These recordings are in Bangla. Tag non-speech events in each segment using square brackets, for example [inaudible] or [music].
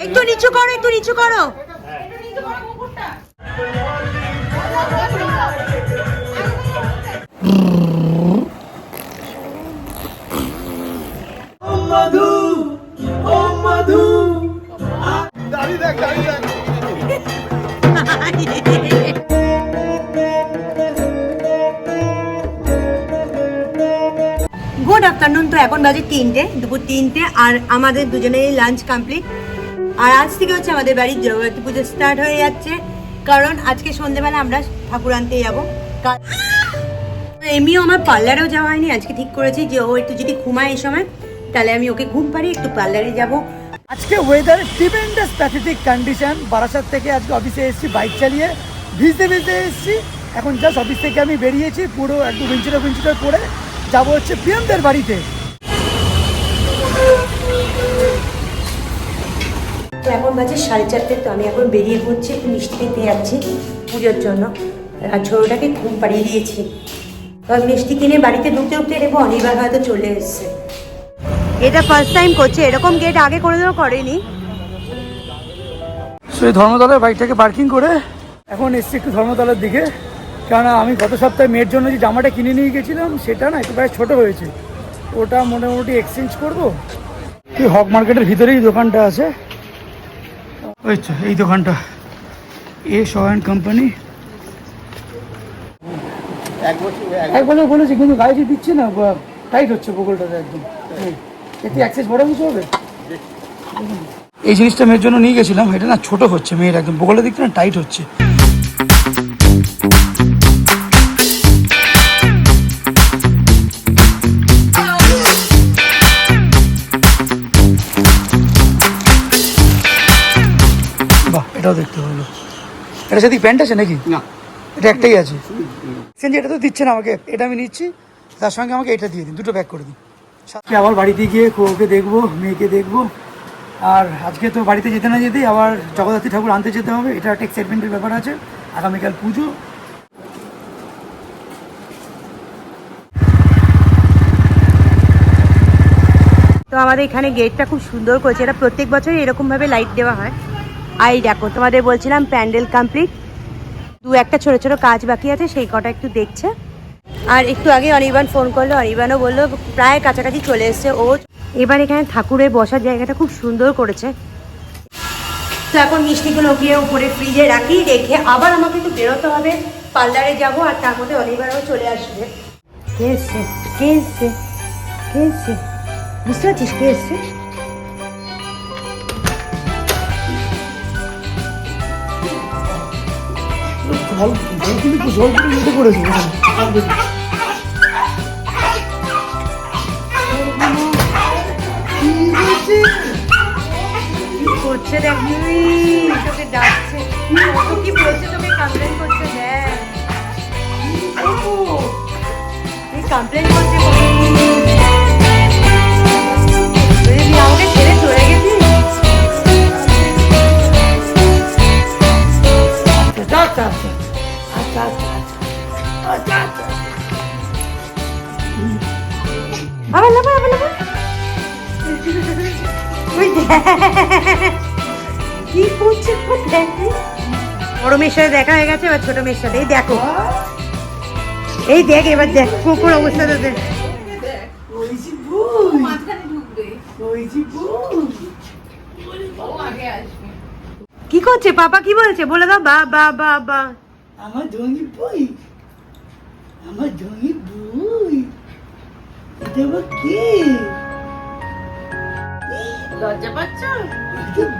একটু নিচু করো, একটু নিচু করো। গুড আফটারনুন তো এখন বাজে তিনটে, দুপুর তিনটে, আর আমাদের দুজনেরই লাঞ্চ কমপ্লিট আর আজ থেকে হচ্ছে আমাদের বাড়ির জগদ্ধাত্রী পুজো স্টার্ট হয়ে যাচ্ছে। কারণ আজকে সন্ধ্যেবেলা আমরা ঠাকুর আনতে যাব। এমনিও আমার পার্লারেও যাওয়া হয়নি, আজকে ঠিক করেছি যে ও একটু যদি ঘুমায় এই সময়, তাহলে আমি ওকে ঘুম পারি একটু পার্লারে যাব। আজকে weather tremendous pathetic condition Barasat থেকে আজকে অফিসে এসেছি বাইক চালিয়ে। ভিজতে ভিজতে এসেছি। এখন জাস্ট অফিস থেকে আমি বেরিয়েছি, পুরো একটু উইঞ্চিটার উইঞ্চিটার পরে যাব হচ্ছে পিএমদের বাড়িতে। তো এখন বাজে সাড়ে চারটে, তো আমি এখন বেরিয়ে পড়ছি, একটু মিষ্টি খেতে যাচ্ছি পুজোর জন্য। আর ছোটোটাকে ঘুম পাড়িয়ে দিয়েছি। তো আমি মিষ্টি কিনে বাড়িতে ঢুকতে ঢুকতে নেব অনিবার হয়তো চলে এসছে। এটা ফার্স্ট টাইম করছে, এরকম গেট আগে কোনোদিনও করেনি। সেই ধর্মতলায় বাইকটাকে পার্কিং করে এখন এসছি একটু ধর্মতলার দিকে। কেননা আমি গত সপ্তাহে মেয়ের জন্য যে জামাটা কিনে নিয়ে গেছিলাম, সেটা না একটু প্রায় ছোটো হয়েছে। ওটা মোটামুটি এক্সচেঞ্জ করব। এই হক মার্কেটের ভিতরেই দোকানটা আছে। আচ্ছা এই দোকানটা। এ সয়ান কোম্পানি এক বছর বলেছি কিন্তু গাড়ি দিচ্ছে না টাইট হচ্ছে বগলটাতে একদম। এতে অ্যাক্সেস বড় কিছু হবে? এই জিনিসটা মেয়ের জন্য নিয়ে গেছিলাম এটা না ছোট হচ্ছে মেয়ের একদম বগলের দিকটা না টাইট হচ্ছে। এটাও দেখতে হলো এটা সাথে প্যান্ট আছে নাকি? না। এটা একটাই আছে। সেন এটা তো দিচ্ছে না আমাকে। এটা আমি নিচ্ছি তার সঙ্গে আমাকে এটা দিয়ে দিন দুটো প্যাক করে দিন। আবার বাড়িতে গিয়ে ওকে দেখব মেয়েকে দেখব। আর আজকে তো বাড়িতে যেতে না যেতেই আবার জগদ্ধাত্রী ঠাকুর আনতে যেতে হবে। এটা একটা এক্সাইটমেন্টের ব্যাপার আছে। আগামীকাল পুজো। তো আমাদের এখানে গেটটা খুব সুন্দর করেছে। এটা প্রত্যেক বছরই এরকমভাবে লাইট দেওয়া হয়। আর এই দেখো, তোমাদের বলছিলাম প্যান্ডেল কমপ্লিট। দু একটা ছোট ছোট কাজ বাকি আছে, সেই কটা একটু দেখছে। আর একটু আগে অনির্বাণ ফোন করল, অনির্বাণও বলল, প্রায় কাছাকাছি চলে এসছে ও। এবার এখানে ঠাকুরের বসার জায়গাটা খুব সুন্দর করেছে। তো এখন মিষ্টিগুলো গিয়ে উপরে ফ্রিজে রাখি, রেখে আবার আমাকে একটু বেরোতে হবে। পার্লারে যাব আর তার মধ্যে অনির্বাণও চলে আসবে। কে এসছে? কে এসছে? কে এসছে? বুঝতে পারছিস কে এসছে? জল জল কিন্তু জল কিন্তু মেটে করেছে। করছে দেখ তোকে ডাকছে। কত কি বলছে? তোকে কমপ্লেন করছে? দেখ। কমপ্লেন করছে আমাকে ছেড়ে চলে গেছিস আচ্ছা আবার দেখ কি করছে বড় মেয়ের সাথে দেখা হয়ে গেছে, এবার ছোট মেয়ের সাথে এই দেখো। এই দেখ, এবার দেখ, কুকুর অবস্থা তোদের কি করছে, পাপা কি বলছে? বলে দাও, বা বা বা বা। আমার জঙ্গি বই আমার জঙ্গি বই। এটা আবার কে? লজ্জা পাচ্ছ?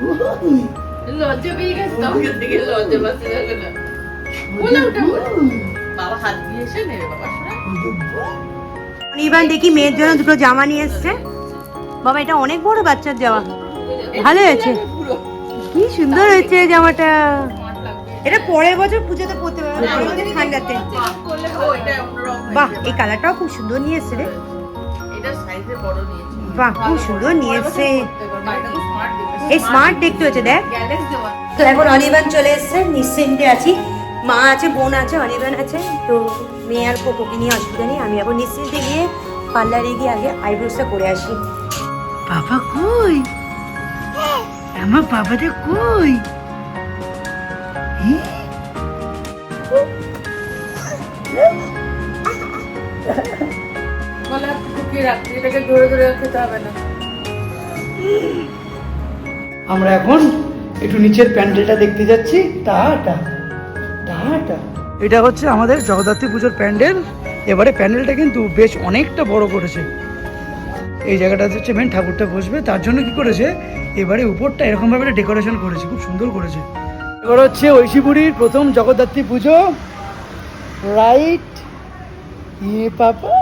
বই। লজ্জা পেয়ে গেছে তোমাকে থেকে লজ্জা পাচ্ছে দেখো না? বলে ওটা বলে। বাবা হাত দিয়েছে নেবে বাবা এবার দেখি মেয়ের জন্য দুটো জামা নিয়ে এসছে। বাবা এটা অনেক বড় বাচ্চার জামা। ভালো হয়েছে। কি সুন্দর হয়েছে জামাটা। এটা পরের বছর পুজোতে পড়তে পারবে পরের বছর ঠান্ডাতে। বাহ এই কালারটাও খুব সুন্দর নিয়ে এসছে রে। এটা সাইজে বড় নিয়েছে। বাহ খুব সুন্দর নিয়ে এসছে। এই স্মার্ট দেখতে হচ্ছে দেখ। তো এখন অনির্বাণ চলে এসছে নিশ্চিন্তে আছি। মা আছে বোন আছে অনির্বাণ আছে। তো মেয়ে আর কোকোকে নিয়ে অসুবিধা নেই আমি এখন নিশ্চিন্তে গিয়ে পার্লারে গিয়ে আগে আইব্রোসটা করে আসি। বাবা কই? আমার বাবাটা কই? আমরা এখন একটু নিচের প্যান্ডেলটা দেখতে যাচ্ছি। এটা হচ্ছে আমাদের জগদ্ধাত্রী পুজোর প্যান্ডেল। এবারে প্যান্ডেলটা কিন্তু বেশ অনেকটা বড় করেছে। এই জায়গাটা হচ্ছে মেন ঠাকুরটা বসবে। তার জন্য কি করেছে? এবারে উপরটা এরকমভাবে ডেকোরেশন করেছে। খুব সুন্দর করেছে। এবার হচ্ছে ঐশীপুরীর প্রথম জগদ্ধাত্রী পুজো। রাইট ইয়ে পাপা।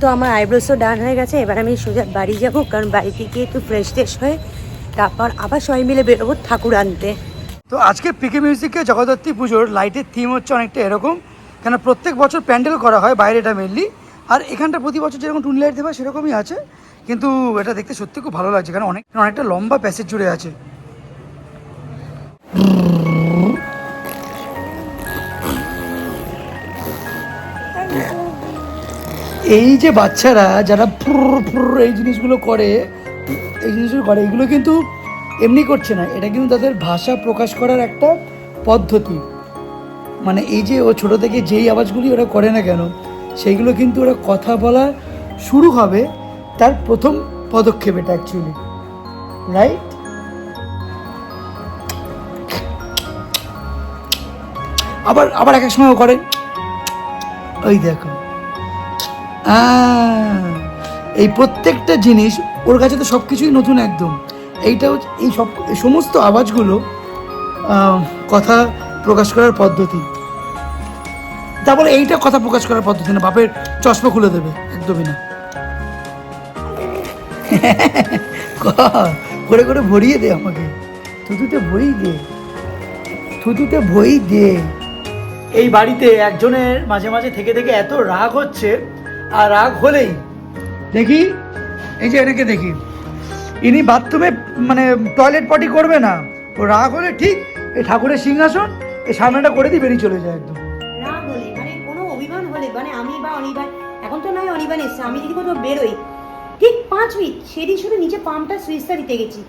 তো আমার আইব্রোসও ডান হয়ে গেছে এবার আমি সোজা বাড়ি যাব কারণ বাড়িতে গিয়ে একটু ফ্রেশ ট্রেশ হয়ে তারপর আবার সবাই মিলে বেরোবো ঠাকুর আনতে। তো আজকে পিকে মিউজিকে জগদ্ধাত্রী পুজোর লাইটের থিম হচ্ছে অনেকটা এরকম কেন প্রত্যেক বছর প্যান্ডেল করা হয় বাইরেটা মেনলি আর এখানটা প্রতি বছর যেরকম টুনি লাইট দেওয়া সেরকমই আছে। কিন্তু এটা দেখতে সত্যি খুব ভালো লাগছে, কারণ অনেক অনেকটা লম্বা প্যাসেজ জুড়ে আছে। এই যে বাচ্চারা যারা এই জিনিসগুলো করে, এই জিনিসগুলো করে, এগুলো কিন্তু এমনি করছে না। এটা কিন্তু তাদের ভাষা প্রকাশ করার একটা পদ্ধতি। মানে এই যে ও ছোট থেকে যেই আওয়াজগুলি ওরা করে না কেন সেইগুলো কিন্তু ওরা কথা বলা শুরু হবে তার প্রথম পদক্ষেপ এটা অ্যাকচুয়ালি রাইট আবার আবার এক এক সময় করে ওই দেখো। এই প্রত্যেকটা জিনিস ওর কাছে তো সব কিছুই নতুন একদম। এইটা হচ্ছে, এই সব সমস্ত আওয়াজগুলো কথা প্রকাশ করার পদ্ধতি। তারপরে এইটা কথা প্রকাশ করার পদ্ধতি না বাপের চশমা খুলে দেবে একদমই না। [laughs] করে করে ভরিয়ে দে আমাকে। থুতুতে বই দে। থুতুতে ভই দে। এই বাড়িতে একজনের মাঝে মাঝে থেকে থেকে এত রাগ হচ্ছে আর রাগ হলেই দেখি এই যে এনাকে দেখি। ইনি বাথরুমে মানে টয়লেট পটি করবে না। ও রাগ হলে ঠিক এই ঠাকুরের সিংহাসন এই সামনেটা করে দিয়ে বেরিয়ে চলে যায় একদম। কোনো হলে মানে আমি বা অনির্বাণ এখন তো নয় অনির্বাণ এসছে আমি যদি কোথাও বেরোই ঠিক পাঁচ মিনিট সেদিন শুধু নিচে পাম্পটা সুইচটা দিতে গেছি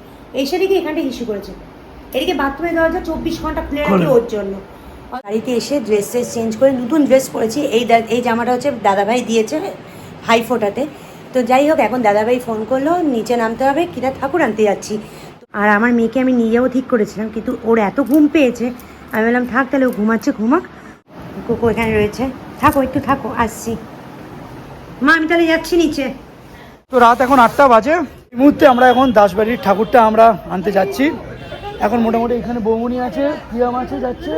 এসে দিকে এখানটা ইস্যু করেছে। এদিকে বাথরুমের দরজা চব্বিশ ঘণ্টা খুলে রাখি ওর জন্য। বাড়িতে এসে ড্রেস ট্রেস চেঞ্জ করে নতুন ড্রেস পরেছি এই এই জামাটা হচ্ছে দাদাভাই দিয়েছে হাই ফোটাতে তো যাই হোক এখন দাদাভাই ফোন করল নিচে নামতে হবে কিনা ঠাকুর আনতে যাচ্ছি। আর আমার মেয়েকে আমি নিজেও ঠিক করেছিলাম কিন্তু ওর এত ঘুম পেয়েছে আমি বললাম থাক তাহলে ও ঘুমাচ্ছে ঘুমাক। কোকো এখানে রয়েছে। থাকো একটু থাকো আসছি। মা আমি তাহলে যাচ্ছি নিচে। তো রাত এখন আটটা বাজে। এই মুহূর্তে আমরা এখন দাসবাড়ির ঠাকুরটা আমরা আনতে যাচ্ছি। এখন মোটামুটি এখানে বৌমনি আছে প্রিয়াম আছে যাচ্ছে।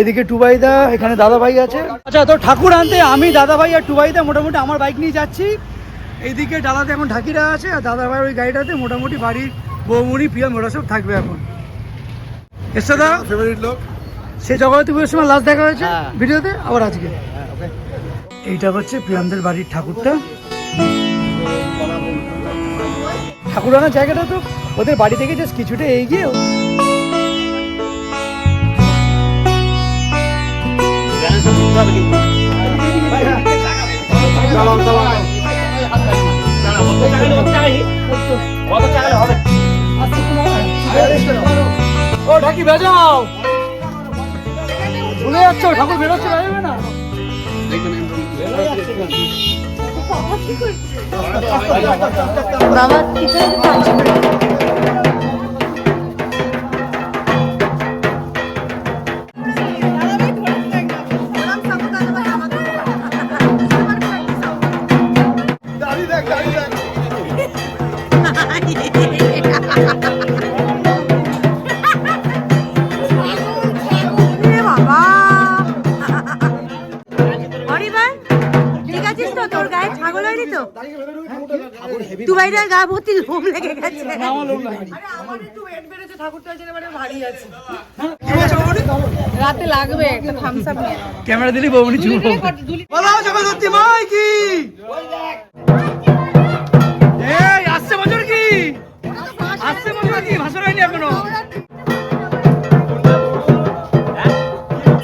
এদিকে টুবাইদা এখানে দাদাভাই আছে। আচ্ছা তো ঠাকুর আনতে আমি দাদাভাই আর টুবাইদা মোটামুটি আমার বাইক নিয়ে যাচ্ছি। এইদিকে ডালাতে এখন ঢাকিরা আছে আর দাদাভাই ওই গাড়িটাতে মোটামুটি বাড়ির বৌমনি প্রিয়াম ওরা সব থাকবে এখন। এসছে দা ফেভারিট লোক? সে জগতে পুজোর সময় লাস্ট দেখা হয়েছে? হ্যাঁ। ভিডিওতে? আবার আজকে। এইটা হচ্ছে প্রিয়ামদের বাড়ির ঠাকুরটা। ঠাকুর আনার জায়গাটা তো ওদের বাড়ি থেকে জাস্ট কিছুটা এগিয়ে ও ঠাকুর বেরোচ্ছে না। বাবা ঠিক আছে ভর্তি লোম লেগে গেছে। রাতে লাগবে একটা থামস আপ নিয়ে ক্যামেরা দিলি চুপ বলো মাই কি এই আসছে বছর কি? আসছে বছর কি? ভাষণ হয়নি এখনও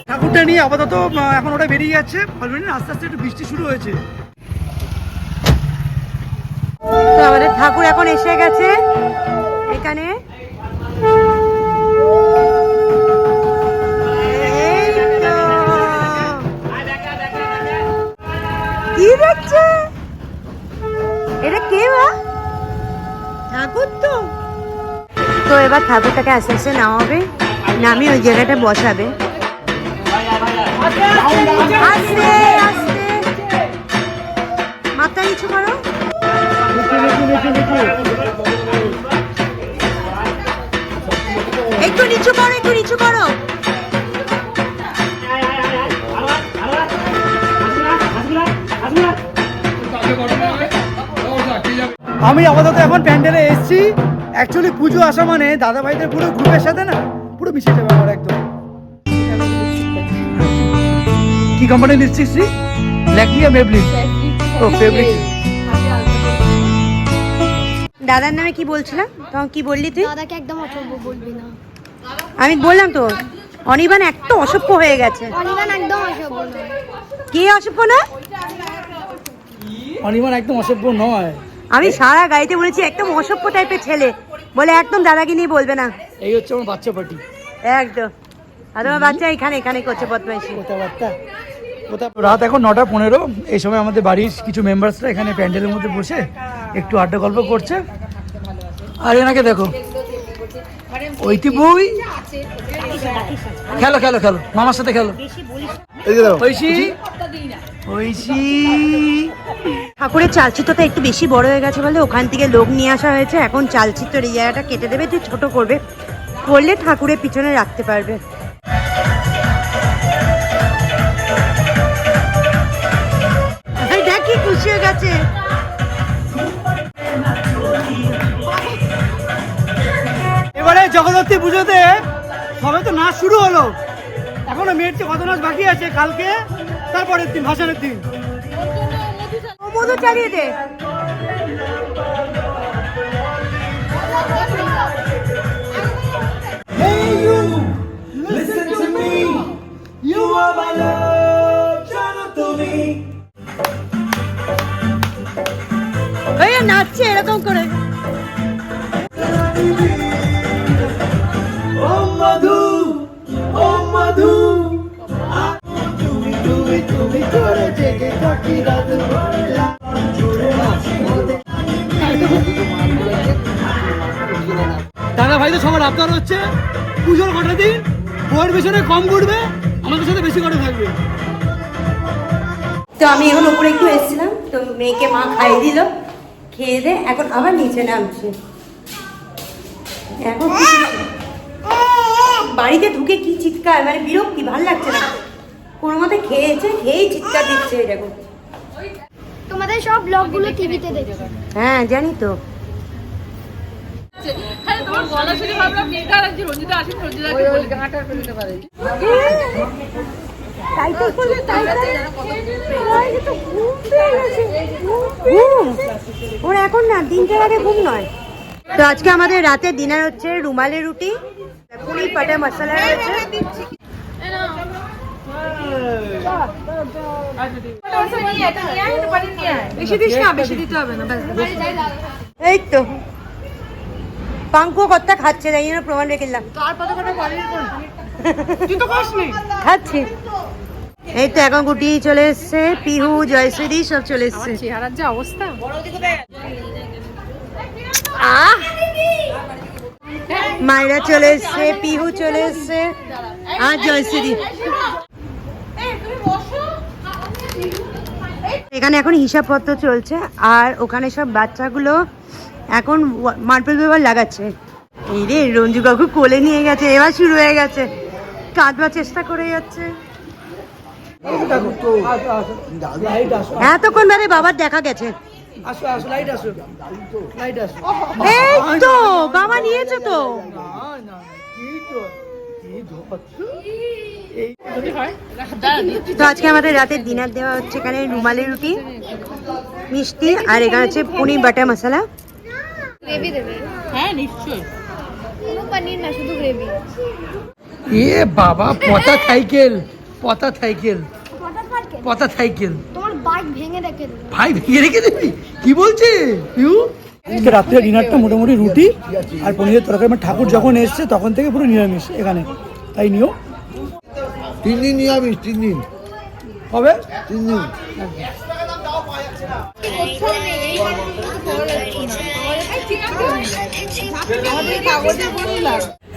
ঠাকুরটা নিয়ে আপাতত এখন ওটা বেরিয়ে যাচ্ছে। আস্তে আস্তে একটু বৃষ্টি শুরু হয়েছে। তো আমাদের ঠাকুর এখন এসে গেছে। এখানে। কি দেখছে? এটা কে বা? ঠাকুর তো। তো এবার ঠাকুরটাকে আস্তে আস্তে নামাবে। নামিয়ে ওই জায়গাটা বসাবে। আস্তে আস্তে। মাথা নিচু করো। একটু নিচু করো একটু নিচু করো। আমি আপাতত এখন প্যান্ডেলে এসেছি। অ্যাকচুয়ালি পুজো আসা মানে দাদা ভাইদের পুরো গ্রুপের সাথে না পুরো মিশে যাবে আমার একদম। কি কোম্পানি নিচ্ছিস শ্রী? ল্যাকমি আর মেবলিন ও ফেব্রিক দাদার নামে কি বলছিলাম? তখন কি বললি তুই? দাদাকে একদম অসভ্য বলবি না। আমি বললাম তো অনিবান একটা অসভ্য হয়ে গেছে। অনিবান একদম অসভ্য নয়। কে অসভ্য না অনিমান একদম অসভ্য নয়। আমি সারা গাড়িতে বলেছি একদম অসভ্য টাইপের ছেলে। বলে একদম দাদাকে নিয়ে বলবে না। এই হচ্ছে আমার বাচ্চা পার্টি। একদম। আর তোমার বাচ্চা এখানে এখানে করছে বদমাইশি। কথাবার্তা কোথা- রাত এখন নটা পনেরো। এই সময় আমাদের বাড়ির কিছু মেম্বার্সরা এখানে প্যান্ডেলের মধ্যে বসে একটু আড্ডা গল্প করছে। আর এনাকে দেখো। ওইটি বই। খেলো খেলো খেলো। মামার সাথে খেলো। ঐশী। ঐশী। ঠাকুরের চালচিত্রটা একটু বেশি বড় হয়ে গেছে বলে ওখান থেকে লোক নিয়ে আসা হয়েছে। এখন চালচিত্রের এই জায়গাটা কেটে দেবে তুই ছোট করবে। করলে ঠাকুরের পিছনে রাখতে পারবে। জগদ্ধাত্রী পুজোতে সবে তো নাচ শুরু হলো। এখনও মেয়ের কত নাচ বাকি আছে কালকে? তারপরের দিন ভাসানের দিন। মধু চালিয়ে দে। নাচছে এরকম করে। দাদা ভাই তো সবার আবদার হচ্ছে পুজোর কটা দিন বউয়ের পেছনে কম ঘুরবে আমাদের সাথে বেশি করে থাকবে তো আমি এখন উপরে একটু এসেছিলাম তো মেয়েকে মা খাইয়ে দিল খেয়ে দে এখন আবার নিচে নামছে এখন? বাড়িতে ঢুকে কি চিৎকার মানে বিরক্তি ভালো লাগছে না। কোনো মতে খেয়েছে খেয়েই চিৎকার দিচ্ছে এই দেখো। তোমাদের সব ব্লগগুলো টিভিতে দেখি। হ্যাঁ জানি তো। হ্যাঁ ওর এখন না তিনটের আগে ঘুম নয়। তো আজকে আমাদের রাতে ডিনার হচ্ছে রুমালি রুটি। পুরি পাটা মশলা না এই তো পাঙ্কু কর্তা খাচ্ছে তাই জন্য প্রমাণ রেখে দিলাম খাচ্ছি এই তো এখন গুটি চলে এসছে পিহু জয়শ্রী সব চলে এসছে চেহারার যে অবস্থা। আহ মায়েরা চলে এসছে পিহু চলে এসছে। আর জয়শ্রী। এখানে এখন হিসাবপত্র চলছে আর ওখানে সব বাচ্চাগুলো এখন মার্বেল পেপার লাগাচ্ছে। এই রে রঞ্জু কাকু কোলে নিয়ে গেছে এবার শুরু হয়ে গেছে। কাঁদবার চেষ্টা করে যাচ্ছে। এতক্ষণ বাদে বাবার দেখা গেছে। আসো আসো লাইট আসো লাইট আসো এই তো বাবা নিয়েছে তো না না কি তো আজকে আমাদের রাতের ডিনার দেওয়া হচ্ছে এখানে রুমালি রুটি মিষ্টি আর এখানে হচ্ছে পনির বাটার মশলা গ্রেভি দেবে হ্যাঁ নিশ্চয়ই কোনো পনির না শুধু গ্রেভি এ বাবা পতা সাইকেল পতা সাইকেল পতা সাইকেল বাইক ভেঙে রেখে দেবে। ভাই ভেঙে রেখে দিবি? কি বলছে? পিউ? আজকে রাত্রে ডিনারটা মোটামুটি রুটি আর পনিরের তরকারি। মানে ঠাকুর যখন এসছে তখন থেকে পুরো নিরামিষ এখানে। তাই নিও। তিন দিন নিরামিষ তিন দিন হবে তিন দিন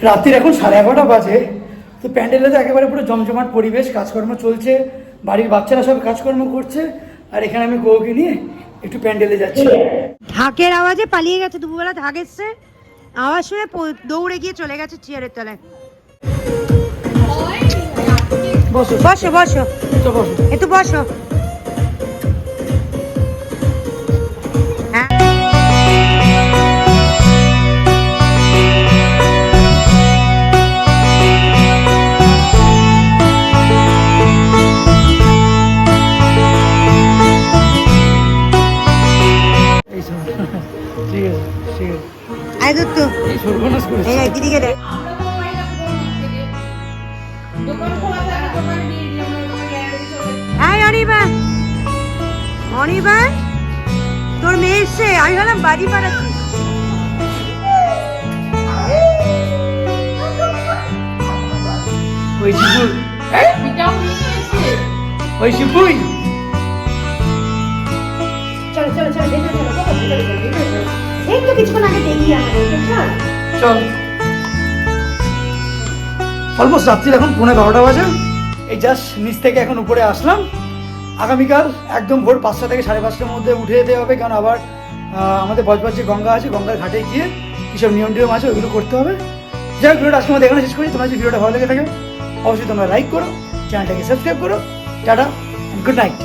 রাত্রির এখন সাড়ে এগারোটা বাজে তো প্যান্ডেলে তো একেবারে পুরো জমজমাট পরিবেশ কাজকর্ম চলছে। বাড়ির বাচ্চারা সব কাজকর্ম করছে আর এখানে আমি বউকে নিয়ে একটু প্যান্ডেলে যাচ্ছি। ঢাকের আওয়াজে পালিয়ে গেছে দুপুরবেলা ঢাক এসছে। আওয়াজ শুনে দৌড়ে গিয়ে চলে গেছে চেয়ারের তলায়। বসো বসো বসো। তো বসো। একটু বসো। এই দিদিকে দেখ চলে হাই অনিবা। অনিবা তোর মেয়ে এসছে। আমি ভাবলাম বাড়ি পাঠাচ্ছি। ওই এটাও ওই শিবুই। চলো। তো কিছুক্ষণ আগে চল। অলমোস্ট রাত্রির এখন, পৌনে বারোটা বাজে। এই জাস্ট নিচ থেকে এখন উপরে আসলাম। আগামীকাল একদম ভোর পাঁচটা থেকে সাড়ে পাঁচটার মধ্যে উঠে যেতে হবে, কারণ আবার আমাদের বজবজ যে গঙ্গা আছে, গঙ্গার ঘাটে গিয়ে কিসব নিয়ম টিয়ম আছে, ওইগুলো করতে হবে। যাই হোক, ভিডিওটা আজকে আমাদের এখানে শেষ করি। তোমার যদি ভিডিওটা ভালো লেগে থাকে, অবশ্যই তোমরা লাইক করো চ্যানেলটাকে সাবস্ক্রাইব করো। Tata good night